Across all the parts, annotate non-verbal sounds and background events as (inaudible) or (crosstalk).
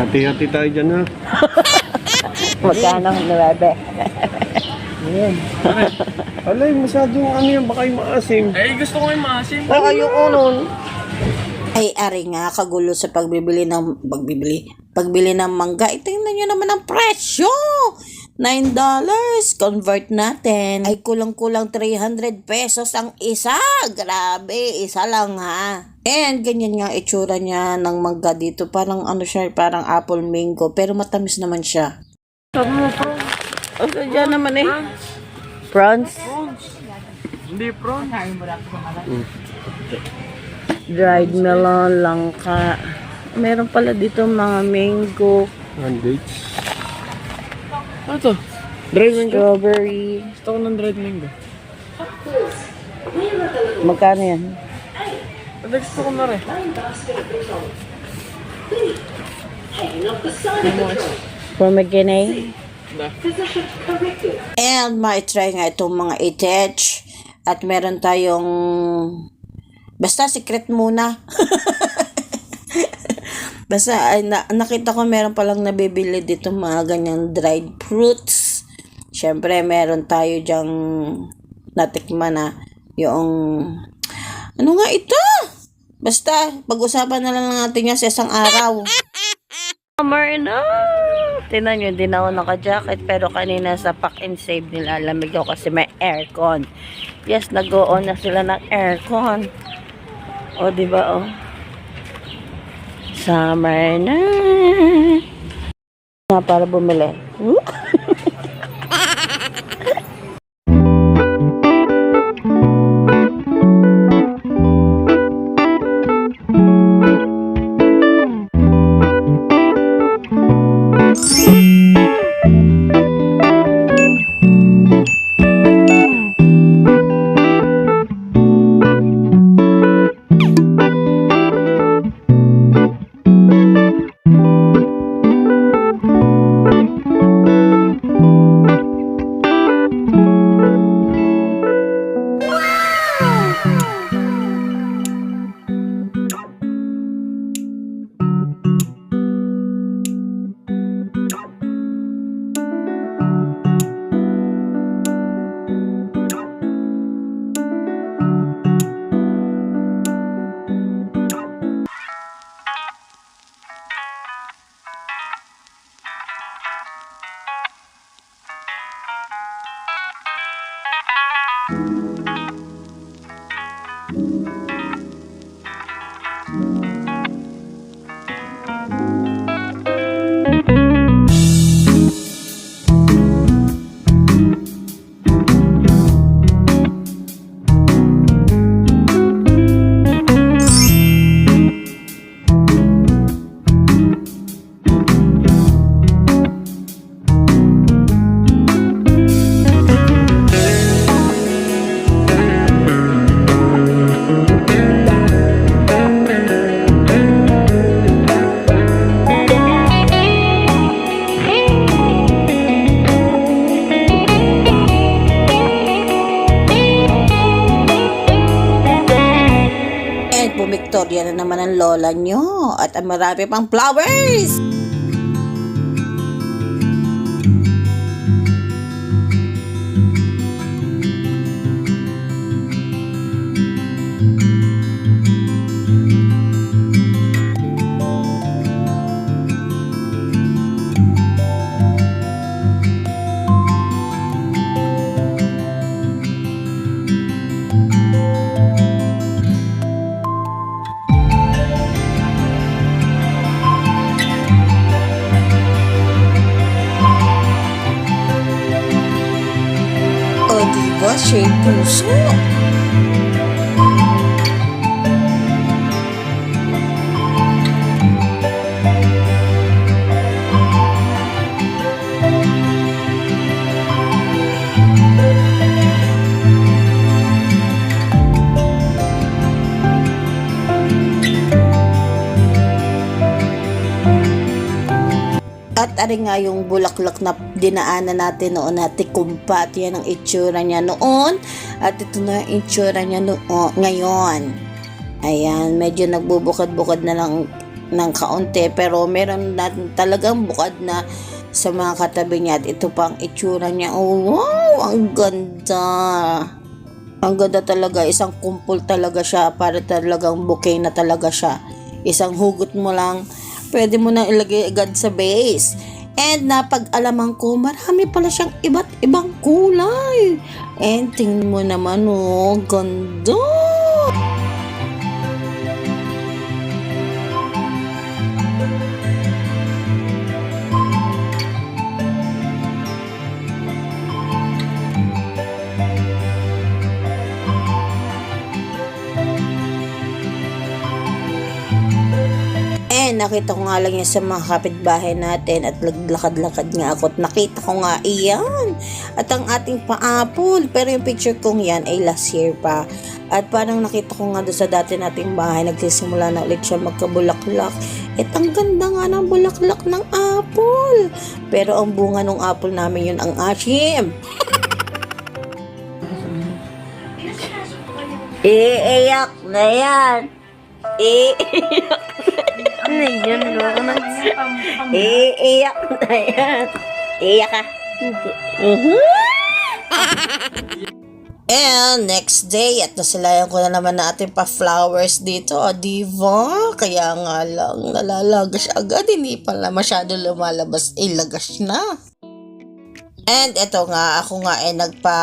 Hati-hati tayo dyan ha. (laughs) Magkano? Nuwebe. Ayan. Alay, masyadong ano yan, baka yung maasim. Eh, gusto ko yung maasim. Ay, ayoko nun. Ay, ari nga, kagulo sa pagbibili ng, pagbibili, pagbili ng mangga. Eh, tingnan nyo naman ang presyo. $9. Convert natin. Ay, kulang-kulang 300 pesos ang isa. Grabe, isa lang ha. And ganyan nga itsura niya ng mangga dito. Parang ano siya, parang apple mango. Pero matamis naman siya. O, dyan naman eh. Prawns. Prawns. Hindi prawn. Dried melon, langka. Meron pala dito mga mango, One dates. Ano to? Dried mango? strawberry. Gusto ko ng dried mango. Magkano yan? Ano gusto ko na rin? Pomegranate. And ma-try nga itong mga itech. At meron tayong... Basta secret muna. (laughs) Basta ay, na, nakita ko meron palang nabibili dito mga ganyang dried fruits. Siyempre meron tayo dyang natikman na yung... Ano nga ito? Basta, pag-usapan na lang natin yan sa isang araw. Summer na! Tinan nyo, hindi na ako naka-jacket pero kanina sa pack and save nila lamig ako kasi may aircon. Yes, nag-on na sila ng aircon. O, di ba, oh? Summer na! Na, para bumili. (laughs) Bumiktorya na naman ang lola nyo. At ang marami pang flowers! Siya yung puso. At ari nga yung bulaklak na dinaanan natin noon na tikumpat. Yan ang itsura niya noon. At ito na ang itsura niya noon, ngayon. Ayan, medyo nagbubukad-bukad na lang ng kaunti pero meron na talagang bukad na sa mga katabi niya at ito pang itsura niya. Oh, wow! Ang ganda! Ang ganda talaga. Isang kumpol talaga siya. Para talagang bouquet na talaga siya. Isang hugot mo lang. Pwede mo na ilagay agad sa base. And napag-alaman ko, marami pala siyang iba't ibang kulay. And tingnan mo naman, oh, ganda! Nakita ko nga lang yan sa mga kapitbahay natin at laglakad-lakad nga ako at nakita ko nga iyan. At ang ating paapol, pero yung picture kong yan ay last year pa. At parang nakita ko nga doon sa dati nating bahay, nagsisimula na ulit siya magkabulaklak. At ang ganda nga ng bulaklak ng apple. Pero ang bunga ng apple namin yun ang asim. (laughs) Iiyak na yan. Iiyak Ano yun? Loko na. Iiyak na yan. Iiyak ka. Hindi. And next day, at nasilayan ko na naman na ating pa-flowers dito, o diva? Kaya nga lang, nalalagas agad, hindi pala masyado lumalabas, ilagas na. And ito nga, ako nga ay nagpa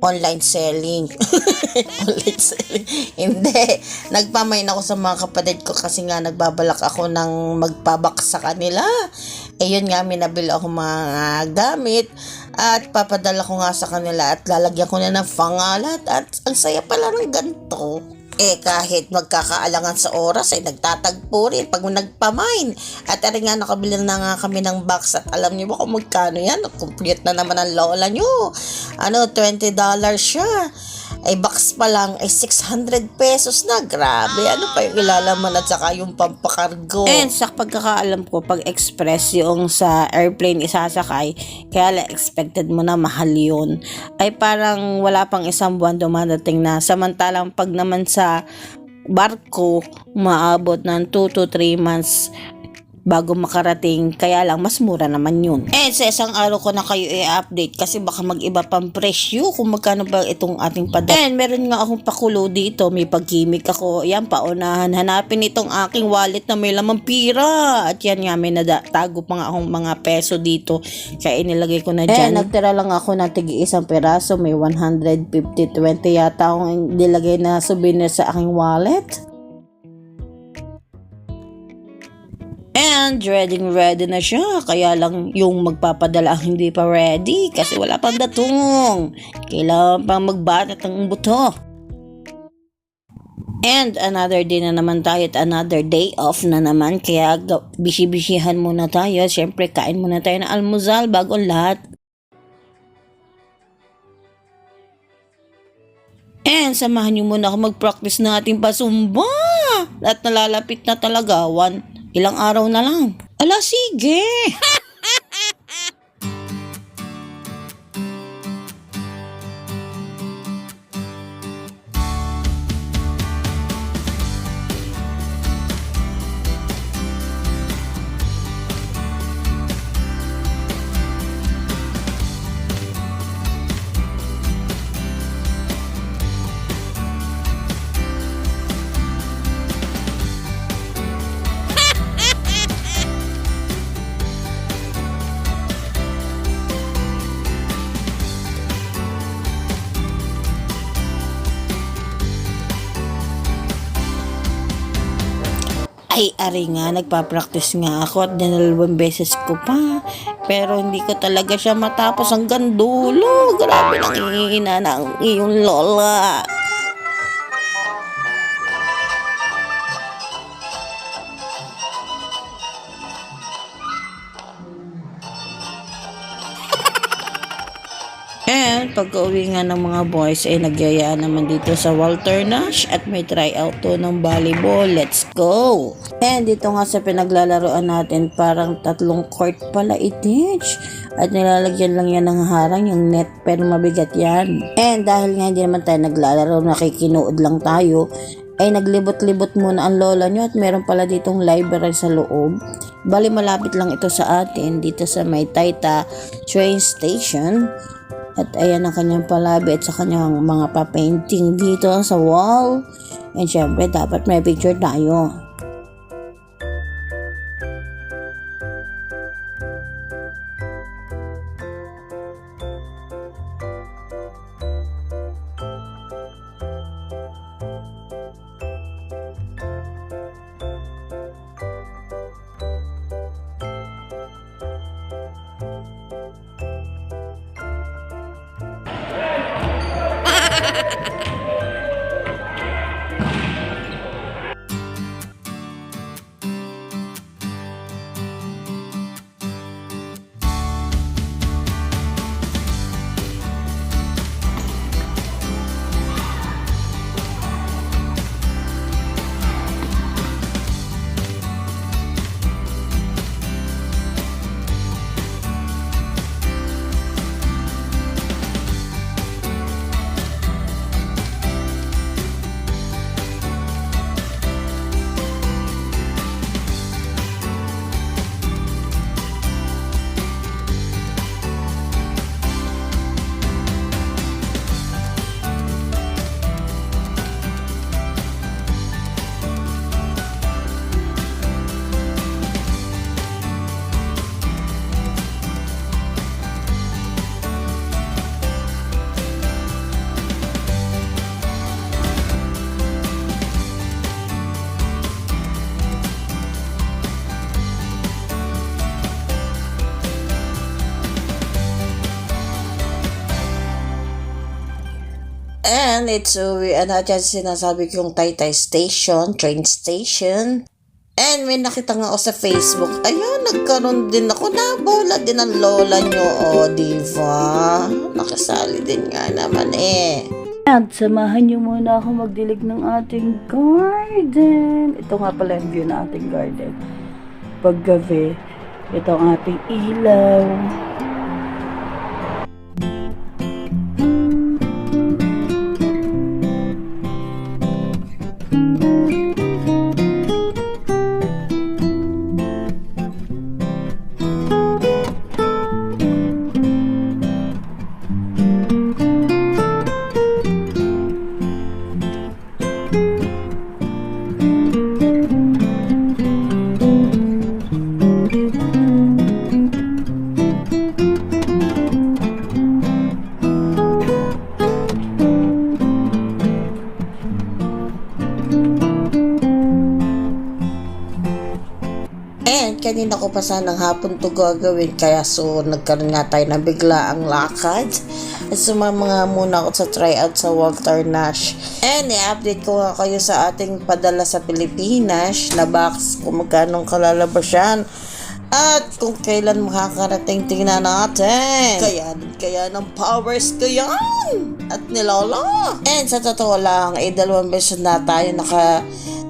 online selling. (laughs) online selling. Hindi. Nagpamain ako sa mga kapatid ko kasi nga nagbabalak ako ng magpabak sa kanila. Eh yun nga, minabil ako mga gamit at papadala ko nga sa kanila at lalagyan ko na ng pangalat at ang saya pala ng ganito. Eh kahit magkakaalangan sa oras ay nagtatagpo rin pag nagpamain. At ari nga nakabili na nga kami ng box at alam niyo ba kung magkano yan? Complete na naman ang lola niyo. Ano, $20 siya. Ay box pa lang ay 600 pesos na. Grabe. Ano pa yung ilalaman at saka yung pampakargo. And sa pagkakaalam ko, pag express yung sa airplane isasakay, kaya lang expected mo na mahal yun. Ay parang wala pang isang buwan dumadating na. Samantalang pag naman sa barko, maabot ng 2 to 3 months bago makarating. Kaya lang, mas mura naman yun. And sa isang araw ko na kayo i-update kasi baka mag-iba pang presyo kung magkano ba itong ating padala. And meron nga akong pakulo dito. May pagkimik ako. Yan, paunahan. Hanapin itong aking wallet na may lamang pira. At yan nga, may natago pa nga akong mga peso dito. Kaya inilagay ko na dyan. And nagtira lang ako ng tigi isang piraso. May 150, 20 yata akong nilagay na souvenir sa aking wallet. And ready ready na siya. Kaya lang yung magpapadala ang hindi pa ready kasi wala pang datong. Kailangan pang magbatat ng buto. And another day na naman tayo at another day off na naman. Kaya bisi-bisihan muna tayo. Siyempre, kain muna tayo ng almusal bago lahat. And samahan niyo muna ako mag-practice na ating pasumba. At nalalapit na talaga. One, ilang araw na lang. Ala, sige. (laughs) Ay, ari nga, nagpa-practice nga ako at dinalawang beses ko pa. Pero hindi ko talaga siya matapos hanggang dulo. Grabe lang iina ng iyong lola. (laughs) And pagka-uwi nga ng mga boys ay nagyaya naman dito sa Walter Nash at may tryout to ng volleyball. Let's go! And dito nga sa pinaglalaroan natin parang tatlong court pala itich. At nilalagyan lang yan ng harang yung net pero mabigat yan. And dahil nga hindi naman tayo naglalaro nakikinood lang tayo ay naglibot-libot muna ang lola nyo at meron pala ditong library sa loob. Bali malapit lang ito sa atin dito sa may Taita train station. At ayan ang kanyang palabi at sa kanyang mga pa-painting dito sa wall. And syempre dapat may picture tayo. And it's uwi na dyan sinasabi ko yung Taytay Station, train station. And may nakita nga ako sa Facebook, ayun, nagkaroon din ako, nabola din ang lola nyo, o, diva? Nakasali din nga naman eh. At samahan niyo muna ako magdilig ng ating garden. Ito nga pala yung view ng ating garden. Paggabi, ito ang ating ilaw. And kanina ko pa sanang hapon to gagawin kaya so nagkaroon nga tayo ng bigla ang lakad. At sumama muna ako sa tryout sa Walter Nash. And i-update ko nga kayo sa ating padala sa Pilipinas na box kung magkano kalalabas yan. At kung kailan makakarating tingnan natin. Kaya kaya ng powers ko yan. At ni Lolo. And sa totoo lang, eh dalawang beses na tayo naka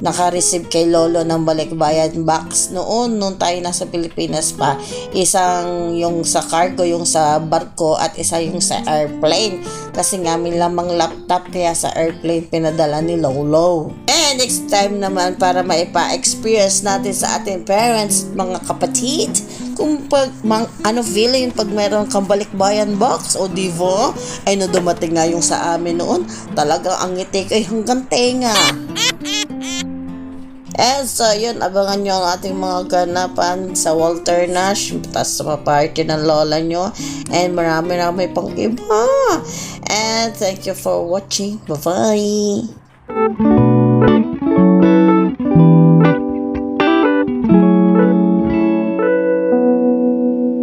naka-receive kay Lolo ng balikbayan box noon nung tayo nasa Pilipinas pa. Isang yung sa cargo, yung sa barko at isa yung sa airplane. Kasi nga may lamang laptop kaya sa airplane pinadala ni Lolo. And next time naman para maipa-experience natin sa ating parents, mga kapatid, kung pag mang, ano feeling pag meron kang balikbayan box o divo ay no dumating nga yung sa amin noon talagang ang ngiti ko hanggang tenga And so, yun, abangan nyo ang ating mga ganapan sa Walter Nash, tas sa party ng lola nyo, and marami-rami pang iba. And thank you for watching. Bye-bye!